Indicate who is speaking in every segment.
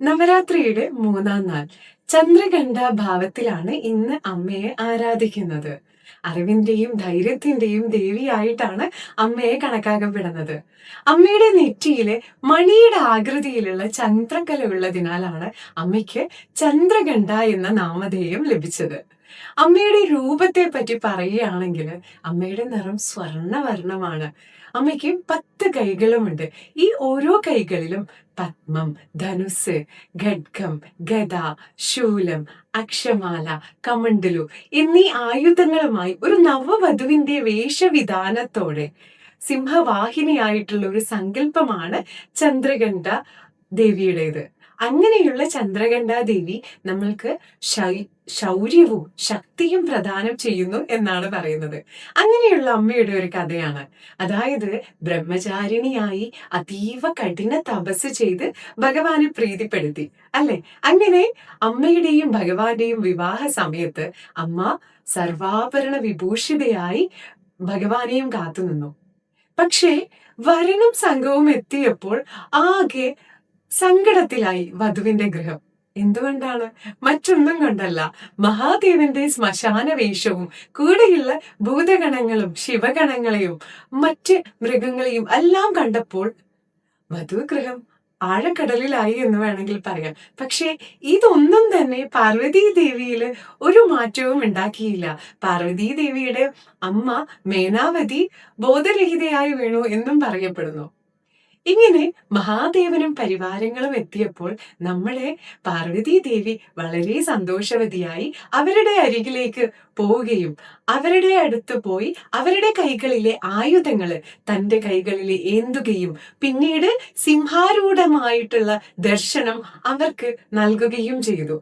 Speaker 1: നവരാത്രിയുടെ മൂന്നാം നാൾ. ചന്ദ്രകണ്ഠ ഭാവത്തിലാണ് ഇന്ന് അമ്മയെ ആരാധിക്കുന്നത്. അറിവിന്റെയും ധൈര്യത്തിന്റെയും ദേവിയായിട്ടാണ് അമ്മയെ കണക്കാക്കപ്പെടുന്നത്. അമ്മയുടെ നെറ്റിയിലെ മണിയുടെ ആകൃതിയിലുള്ള ചന്ദ്രകല ഉള്ളതിനാലാണ് അമ്മയ്ക്ക് ചന്ദ്രകണ്ഠ എന്ന നാമധേയം ലഭിച്ചത്. അമ്മയുടെ രൂപത്തെ പറ്റി പറയുകയാണെങ്കിൽ അമ്മയുടെ നിറം സ്വർണവർണമാണ്. അമ്മയ്ക്ക് പത്ത് കൈകളുമുണ്ട്. ഈ ഓരോ കൈകളിലും പത്മം ധനുസ് ഖഡ്ഗം ഗദ ശൂലം അക്ഷമാല കമണ്ടലു എന്നീ ആയുധങ്ങളുമായി ഒരു നവവധുവിന്റെ വേഷവിധാനത്തോടെ സിംഹവാഹിനിയായിട്ടുള്ള ഒരു സങ്കല്പമാണ് ചന്ദ്രകണ്ഠ ദേവിയുടേത്. അങ്ങനെയുള്ള ചന്ദ്രകണ്ഠാദേവി നമ്മൾക്ക് ശൗര്യവും ശക്തിയും പ്രദാനം ചെയ്യുന്നു എന്നാണ് പറയുന്നത്. അങ്ങനെയുള്ള അമ്മയുടെ ഒരു കഥയാണ്. അതായത് ബ്രഹ്മചാരിണിയായി അതീവ കഠിന തപസ് ചെയ്ത് ഭഗവാനെ പ്രീതിപ്പെടുത്തി. അല്ലെ? അങ്ങനെ അമ്മയുടെയും ഭഗവാന്റെയും വിവാഹ സമയത്ത് അമ്മ സർവാഭരണ വിഭൂഷിതയായി ഭഗവാനെയും കാത്തുനിന്നു. പക്ഷേ വരനും സംഘവും എത്തിയപ്പോൾ ആകെ സങ്കടത്തിലായി വധുവിന്റെ ഗൃഹം. എന്തുകൊണ്ടാണ്? മറ്റൊന്നും കൊണ്ടല്ല. മഹാദേവന്റെ ശ്മശാന വേഷവും കൂടെയുള്ള ഭൂതഗണങ്ങളും ശിവഗണങ്ങളെയും മറ്റ് മൃഗങ്ങളെയും എല്ലാം കണ്ടപ്പോൾ വധുഗൃഹം ആഴക്കടലിലായി എന്ന് വേണമെങ്കിൽ പറയാം. പക്ഷേ ഇതൊന്നും തന്നെ പാർവതി ദേവിയിൽ ഒരു മാറ്റവും ഉണ്ടാക്കിയില്ല. പാർവതീ ദേവിയുടെ അമ്മ മേനാവതി ബോധരഹിതയായി വീണു എന്നും പറയപ്പെടുന്നു. ഇങ്ങനെ മഹാദേവനും പരിവാരങ്ങളും എത്തിയപ്പോൾ നമ്മളെ പാർവതി ദേവി വളരെ സന്തോഷവതിയായി അവരുടെ അരികിലേക്ക് പോവുകയും അവരുടെ അടുത്ത് പോയി അവരുടെ കൈകളിലെ ആയുധങ്ങൾ തന്റെ കൈകളിൽ ഏന്തുകയും പിന്നീട് സിംഹാരൂഢമായിട്ടുള്ള ദർശനം അവർക്ക് നൽകുകയും ചെയ്തു.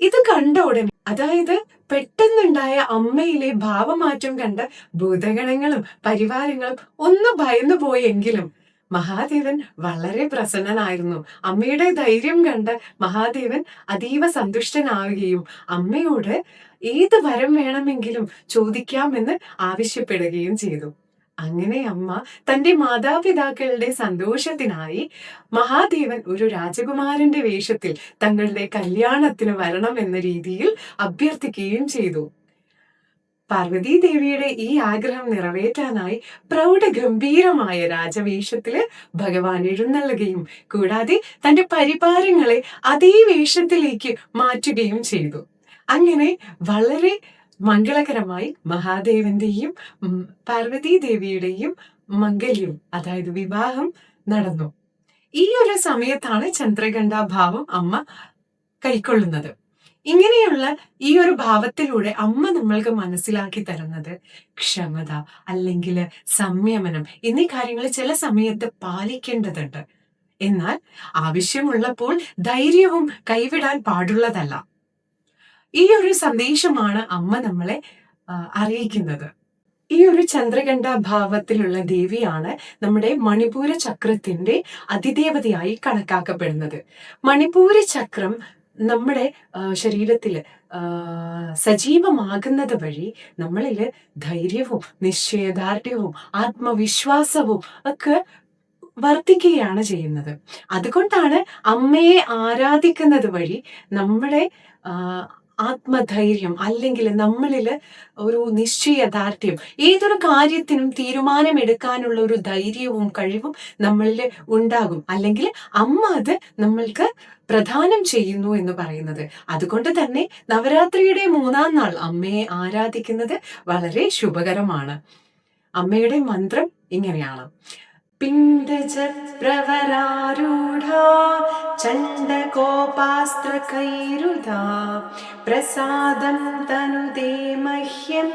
Speaker 1: ഇത് കണ്ട ഉടനെ അതായത് പെട്ടെന്നുണ്ടായ അമ്മയിലെ ഭാവമാറ്റം കണ്ട ഭൂതഗണങ്ങളും പരിവാരങ്ങളും ഒന്ന് ഭയന്നു പോയെങ്കിലും മഹാദേവൻ വളരെ പ്രസന്നനായിരുന്നു. അമ്മയുടെ ധൈര്യം കണ്ട് മഹാദേവൻ അതീവ സന്തുഷ്ടനാവുകയും അമ്മയോട് ഏത് വരം വേണമെങ്കിലും ചോദിക്കാമെന്ന് ആവശ്യപ്പെടുകയും ചെയ്തു. അങ്ങനെ അമ്മ തന്റെ മാതാപിതാക്കളുടെ സന്തോഷത്തിനായി മഹാദേവൻ ഒരു രാജകുമാരന്റെ വേഷത്തിൽ തങ്ങളുടെ കല്യാണത്തിന് വരണം എന്ന രീതിയിൽ അഭ്യർത്ഥിക്കുകയും ചെയ്തു. പാർവതീ ദേവിയുടെ ഈ ആഗ്രഹം നിറവേറ്റാനായി പ്രൗഢഗംഭീരമായ രാജവേഷത്തിൽ ഭഗവാൻ എഴുന്നള്ളുകയും കൂടാതെ തന്റെ പരിപാരങ്ങളെ അതേ വേഷത്തിലേക്ക് മാറ്റുകയും ചെയ്തു. അങ്ങനെ വളരെ മംഗളകരമായി മഹാദേവന്റെയും പാർവതി ദേവിയുടെയും മംഗല്യം അതായത് വിവാഹം നടന്നു. ഈ ഒരു സമയത്താണ് ചന്ദ്രകണ്ഠാഭാവം അമ്മ കൈക്കൊള്ളുന്നത്. ഇങ്ങനെയുള്ള ഈ ഒരു ഭാവത്തിലൂടെ അമ്മ നമ്മൾക്ക് മനസ്സിലാക്കി തരുന്നത് ക്ഷമത അല്ലെങ്കിൽ സംയമനം എന്നീ കാര്യങ്ങൾ ചില സമയത്ത് പാലിക്കേണ്ടതുണ്ട്. എന്നാൽ ആവശ്യമുള്ളപ്പോൾ ധൈര്യവും കൈവിടാൻ പാടുള്ളതല്ല. ഈ ഒരു സന്ദേശമാണ് അമ്മ നമ്മളെ അറിയിക്കുന്നത്. ഈ ഒരു ചന്ദ്രകണ്ഠ ഭാവത്തിലുള്ള ദേവിയാണ് നമ്മുടെ മണിപൂര ചക്രത്തിന്റെ അതിദേവതയായി കണക്കാക്കപ്പെടുന്നത്. മണിപൂര ചക്രം നമ്മുടെ ശരീരത്തിൽ സജീവമാകുന്നത് വഴി നമ്മളിൽ ധൈര്യവും നിശ്ചയദാർഢ്യവും ആത്മവിശ്വാസവും ഒക്കെ വർദ്ധിക്കുകയാണ് ചെയ്യുന്നത്. അതുകൊണ്ടാണ് അമ്മയെ ആരാധിക്കുന്നത് വഴി നമ്മുടെ ആത്മധൈര്യം അല്ലെങ്കിൽ നമ്മളിൽ ഒരു നിശ്ചയദാർഢ്യം ഏതൊരു കാര്യത്തിനും തീരുമാനമെടുക്കാനുള്ള ഒരു ധൈര്യവും കഴിവും നമ്മളിൽ ഉണ്ടാകും. അല്ലെങ്കിൽ അമ്മ അത് നമ്മൾക്ക് പ്രദാനം ചെയ്യുന്നു എന്ന് പറയുന്നത്. അതുകൊണ്ട് തന്നെ നവരാത്രിയുടെ മൂന്നാം നാൾ അമ്മയെ ആരാധിക്കുന്നത് വളരെ ശുഭകരമാണ്. അമ്മയുടെ മന്ത്രം ഇങ്ങനെയാണ്. പിണ്ടജപ്രവരാരൂഢാ ചണ്ഡകോപാസ്ത്രകൈരുധാ പ്രസാദം തനുദേ മഹ്യം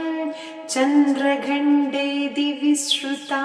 Speaker 1: ചന്ദ്രഖണ്ഡേ ദിവിശ്രുതാ